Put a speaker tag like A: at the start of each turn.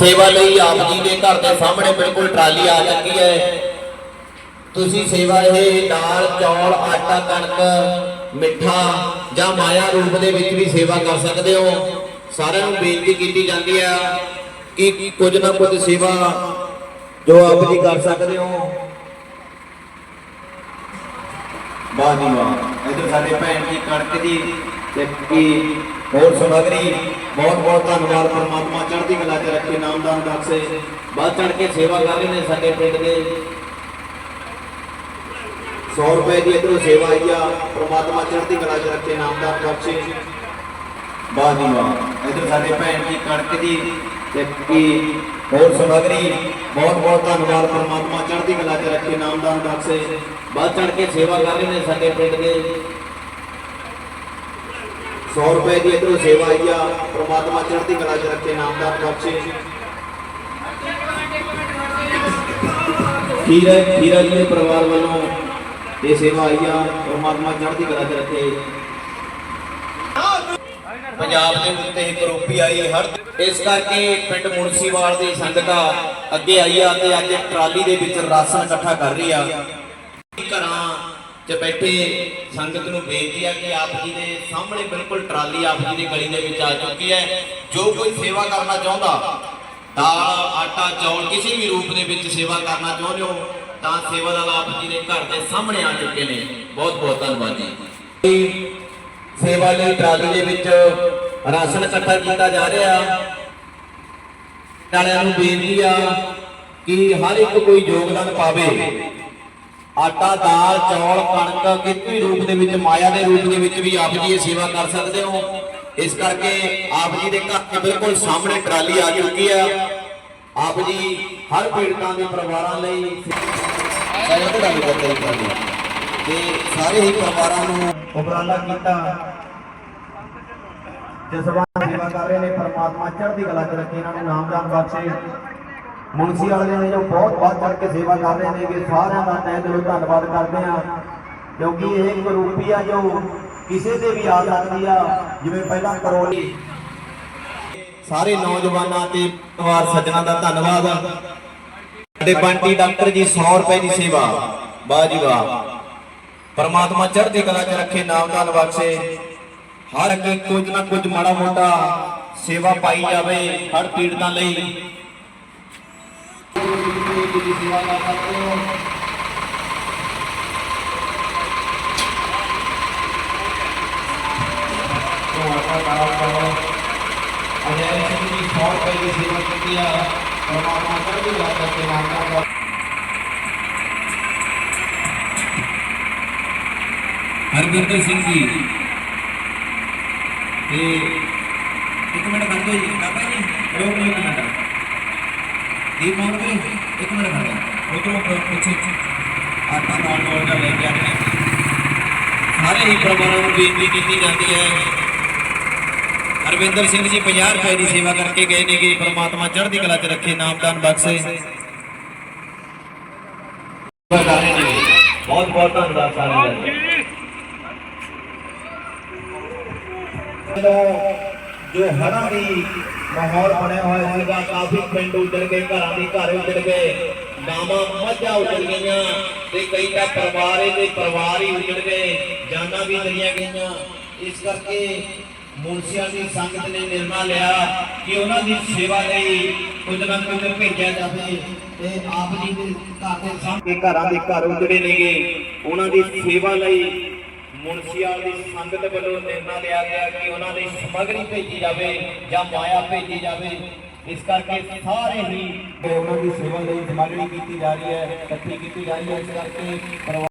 A: ਸੇਵਾ ਲਈ ਆਪ ਜੀ ਦੇ ਘਰ ਦੇ ਸਾਹਮਣੇ ਬਿਲਕੁਲ ਟਰਾਲੀ ਆ ਚੁੱਕੀ ਹੈ। ਤੁਸੀਂ ਸੇਵਾ ਇਹ ਦਾਲ, ਚੌਲ, ਆਟਾ, ਕਣਕ, ਮਿੱਠਾ ਜਾਂ ਮਾਇਆ ਰੂਪ ਦੇ ਵਿੱਚ ਵੀ ਸੇਵਾ ਕਰ ਸਕਦੇ ਹੋ। ਸਾਰਿਆਂ ਨੂੰ ਬੇਨਤੀ ਕੀਤੀ ਜਾਂਦੀ ਹੈ ਕਿ ਕੁਝ ਨਾ ਕੁਝ ਸੇਵਾ ਜੋ ਆਪ ਜੀ ਕਰ ਸਕਦੇ ਹੋ। ਵਾਹ ਜੀ ਵਾਹ। ਇਧਰ ਸਾਡੇ ਭੈਣ ਜੀ ਕਣਕ ਦੀ ਤੇ ਕੀ ਹੋਰ ਸਮਗਰੀ ਬਹੁਤ ਬਹੁਤ ਧੰਨਵਾਦ ਪਰਮਾਤਮਾ, ਚੜ੍ਹਦੀ ਕਲਾ 'ਚ ਰੱਖੇ, ਨਾਮਦਾਨ ਬਖਸ਼ੇ ਵੱਧ ਚੜ੍ਹ ਕੇ ਸੇਵਾ ਕਰ ਰਹੇ ਨੇ ਸਾਡੇ ਪਿੰਡ ਦੇ। 100 ਰੁਪਏ ਦੀ ਇਧਰੋਂ ਸੇਵਾ ਆਈ ਆ, ਪਰਮਾਤਮਾ ਚੜ੍ਹਦੀ ਕਲਾ 'ਚ ਰੱਖੇ, ਨਾਮਦਾਨ ਬਖਸ਼ੇ ਵਾਹ ਜੀ ਵਾਹ ਇਧਰ ਸਾਡੇ ਭੈਣ ਜੀ ਕਣਕ ਦੀ ਤੇ ਕੀ, ਹੋਰ ਸਮਗਰੀ ਬਹੁਤ ਬਹੁਤ ਧੰਨਵਾਦ ਪਰਮਾਤਮਾ, ਚੜ੍ਹਦੀ ਕਲਾ 'ਚ ਰੱਖੇ, ਨਾਮਦਾਨ ਬਖਸ਼ੇ ਵੱਧ ਚੜ੍ਹ ਕੇ ਸੇਵਾ ਕਰ ਰਹੇ ਨੇ ਸਾਡੇ ਪਿੰਡ ਦੇ। 100 ਰੁਪਏ ਦੀ ਇਧਰੋਂ ਸੇਵਾ ਆਈ ਆ। ਪ੍ਰਮਾਤਮਾ ਚੜ੍ਹਦੀ ਕਲਾ 'ਚ ਰੱਖੇ ਨਾਮਦਾਰ ਬਖਸ਼ੇ ਖੀਰਾ ਖੀਰਾ ਜੀ ਦੇ ਪਰਿਵਾਰ ਵੱਲੋਂ ਇਹ ਸੇਵਾ ਆਈ ਆ। ਪ੍ਰਮਾਤਮਾ ਚੜ੍ਹਦੀ ਕਲਾ 'ਚ ਰੱਖੇ। ਪੰਜਾਬ ਦੇ ਉੱਤੇ ਇੱਕ ਰੂਪੀ ਆਈ ਹਰ ਇਸ ਕਰਕੇ ਪਿੰਡ ਮੁਨਸੀਵਾਲ ਦੀ ਸੰਗਤਾਂ ਅੱਗੇ ਆਈ ਆ ਤੇ ਅੱਜ ਟਰਾਲੀ ਦੇ ਵਿੱਚ ਰਾਸ਼ਨ ਇਕੱਠਾ ਕਰ ਰਹੀ ਆ। ਘਰਾਂ 'ਚ ਬੈਠੇ ਸੰਗਤ ਨੂੰ ਬੇਨਤੀ ਹੈ ਕਿ ਆਪ ਜੀ ਦੇ ਸਾਹਮਣੇ ਬਿਲਕੁਲ ਟਰਾਲੀ ਆਪ ਜੀ ਦੀ ਗਲੀ ਦੇ ਵਿੱਚ ਆ ਚੁੱਕੀ ਹੈ। ਜੋ ਕੋਈ ਸੇਵਾ ਕਰਨਾ ਚਾਹੁੰਦਾ, ਦਾਲ, ਆਟਾ, ਚੌਲ ਕਿਸੇ ਵੀ ਰੂਪ ਦੇ ਵਿੱਚ ਸੇਵਾ ਕਰਨਾ ਚਾਹੁੰਦੇ ਹੋ, ਤਾਂ ਸੇਵਾਦਾਰ ਆਪ ਜੀ ਦੇ ਘਰ ਦੇ ਸਾਹਮਣੇ ਆ ਚੁੱਕੇ ਨੇ। ਬਹੁਤ ਬਹੁਤ ਧੰਨਵਾਦ ਜੀ। ਸੇਵਾ ਲਈ ਟਰਾਲੀ ਦੇ ਵਿੱਚ ਰਾਸ਼ਨ ਇਕੱਠਾ ਕੀਤਾ ਜਾ ਰਿਹਾ। ਨਾਲਿਆਂ ਨੂੰ ਬੇਨਤੀ ਆ ਕਿ ਹਰ ਇੱਕ ਕੋਈ ਯੋਗਦਾਨ ਪਾਵੇ। ਆਟਾ, ਦਾਲ, ਚੌਲ, ਕਣਕ ਕਿਸੇ ਵੀ ਰੂਪ ਦੇ ਵਿੱਚ, ਮਾਇਆ ਦੇ ਰੂਪ ਦੇ ਵਿੱਚ ਵੀ ਆਪ ਜੀ ਇਹ ਸੇਵਾ ਕਰ ਸਕਦੇ ਹੋ। ਇਸ ਕਰਕੇ ਆਪ ਜੀ ਦੇ ਘਰ ਦੇ ਬਿਲਕੁਲ ਸਾਹਮਣੇ ਟਰਾਲੀ ਆ ਚੁੱਕੀ ਆ। ਆਪ ਜੀ ਹਰ ਪੀੜਤਾਂ ਦੇ ਪਰਿਵਾਰਾਂ ਲਈ ਸਹਿਯੋਗ ਦਾ ਵੀ ਕਰਦੇ ਤੇ ਸਾਰੇ ਹੀ ਪਰਿਵਾਰਾਂ ਨੂੰ ਉਪਰਾਲਾ ਕੀਤਾ। ਜਸਵਾਨ ਸੇਵਾ ਕਰ ਰਹੇ ਨੇ, ਪਰਮਾਤਮਾ ਚੜ੍ਹਦੀ ਕਲਾ ਚ ਰੱਖੇ ਇਹਨਾਂ ਨੂੰ ਨਾਮਦਾਨ ਬਖਸ਼ੇ। ਮੁਨਸੀ ਵਾਲਿਆਂ ਨੇ ਜੋ ਬਹੁਤ ਵੱਧ ਚੜ੍ਹ ਕੇ ਸੇਵਾ ਕਰ ਰਹੇ ਨੇ ਕਿ ਸਾਰਿਆਂ ਦਾ ਤਹਿ ਦਿਲੋਂ ਧੰਨਵਾਦ ਕਰਦੇ ਆ ਕਿਉਂਕਿ ਇਹ ਇੱਕ ਰੂਪੀ ਆ ਜੋ ਕਿਸੇ ਤੇ ਵੀ ਆ ਸਕਦੀ ਆ, ਜਿਵੇਂ ਪਹਿਲਾਂ ਕਰੋੜੀ ਸਾਰੇ ਨੌਜਵਾਨਾਂ ਤੇ ਪਰਿਵਾਰ ਸੱਜਣਾ ਦਾ ਧੰਨਵਾਦ। ਸਾਡੇ ਬੰਟੀ ਡਾਕਟਰ ਜੀ 100 ਰੁਪਏ ਦੀ ਸੇਵਾ। ਵਾਹ ਜੀ ਵਾਹ। ਪਰਮਾਤਮਾ ਚੜ੍ਹਦੀ ਕਲਾ 'ਚ ਰੱਖੇ ਨਾਮਦਾਨ ਬਖਸ਼ੇ। ਹਰ ਅੱਗੇ ਕੁਝ ਨਾ ਕੁਝ ਮਾੜਾ ਮੋਟਾ ਸੇਵਾ ਪਾਈ ਜਾਵੇ, ਹਰ ਪੀੜਤਾਂ ਲਈ। ਅਜੇ ਸਿੰਘ ਜੀ 100 ਰੁਪਏ ਦੀ ਸੇਵਾ ਕੀਤੀ ਆ ਪਰਮਾਤਮਾ ਚੜ੍ਹਦੀ ਕਲਾ 'ਚ ਰੱਖੇ ਨਾਮਦਾਨ ਬਖਸ਼ੇ ਹਰਗਿੰਦਰ ਸਿੰਘ ਜੀ। ਤੇ ਇੱਕ ਮਿੰਟ ਖੜ ਜਾਓ ਜੀ। ਜੀ, ਰੋਕ ਇੱਕ ਮਿੰਟ ਦੀਪ ਮੋਹਨ ਜੀ। ਇੱਕ ਮਿੰਟ ਖੜ ਜਾਓ ਉਧਰੋਂ ਪਿੱਛੇ ਆਟਾ ਨਾਲ ਨਾਲ ਦਾ ਲੈ ਕੇ ਆ ਰਹੇ ਨੇ ਸਾਰੇ ਹੀ ਪਰਿਵਾਰਾਂ ਨੂੰ ਬੇਨਤੀ ਕੀਤੀ ਜਾਂਦੀ ਹੈ ਹਰਵਿੰਦਰ ਸਿੰਘ ਜੀ 50 ਰੁਪਏ ਦੀ ਸੇਵਾ ਕਰਕੇ ਗਏ ਨੇ ਕਿ ਪ੍ਰਮਾਤਮਾ ਚੜ੍ਹਦੀ ਕਲਾ 'ਚ ਰੱਖੇ ਨਾਮਦਾਨ ਬਖਸ਼ੇ ਬਹੁਤ ਬਹੁਤ ਧੰਨਵਾਦ ਸਾਰਿਆਂ ਦਾ ਜਦੋਂ ਜੋ ਹੜ੍ਹਾਂ ਦੀ ਮਾਹੌਲ ਬਣਿਆ ਹੋਇਆ ਸੀਗਾ ਕਾਫੀ ਪਿੰਡ ਉੱਜੜ ਗਏ, ਘਰਾਂ ਦੇ ਘਰ ਉੱਜੜ ਗਏ ਗਾਵਾਂ ਮੱਝਾਂ ਉੱਜੜ ਗਈਆਂ ਤੇ ਕਈ ਤਾਂ ਪਰਿਵਾਰ ਦੇ ਪਰਿਵਾਰ ਹੀ ਉੱਜੜ ਗਏ, ਜਾਨਾਂ ਵੀ ਚਲੀਆਂ ਗਈਆਂ। ਇਸ ਕਰਕੇ ਮੁਨਸੀਆਂ ਦੀ ਸੰਗਤ ਨੇ ਨਿਰਣਾ ਲਿਆ ਕਿ ਉਹਨਾਂ ਦੀ ਸੇਵਾ ਲਈ ਕੁਝ ਨਾ ਕੁਝ ਭੇਜਿਆ ਜਾਵੇ ਤੇ ਆਪ ਜੀ ਦੇ ਘਰ ਦੇ ਸਾਹਮਣੇ ਘਰਾਂ ਦੇ ਘਰ ਉੱਜੜੇ ਨੇਗੇ। ਉਹਨਾਂ ਦੀ ਸੇਵਾ ਲਈ ਮੁਨਸੀਆਲ ਦੀ ਸੰਗਤ ਵੱਲੋਂ ਨਿਰਣਾ ਲਿਆ ਗਿਆ ਕਿ ਉਹਨਾਂ ਦੀ ਸਮਗਰੀ ਭੇਜੀ ਜਾਵੇ ਜਾਂ ਮਾਇਆ ਭੇਜੀ ਜਾਵੇ। ਇਸ ਕਰਕੇ ਸਾਰੇ ਹੀ ਉਹਨਾਂ ਦੀ ਸੇਵਾ ਲਈ ਸਮਗਰੀ ਕੀਤੀ ਜਾ ਰਹੀ ਹੈ, ਇਕੱਠੀ ਕੀਤੀ ਜਾ ਰਹੀ ਹੈ, ਇਸ ਕਰਕੇ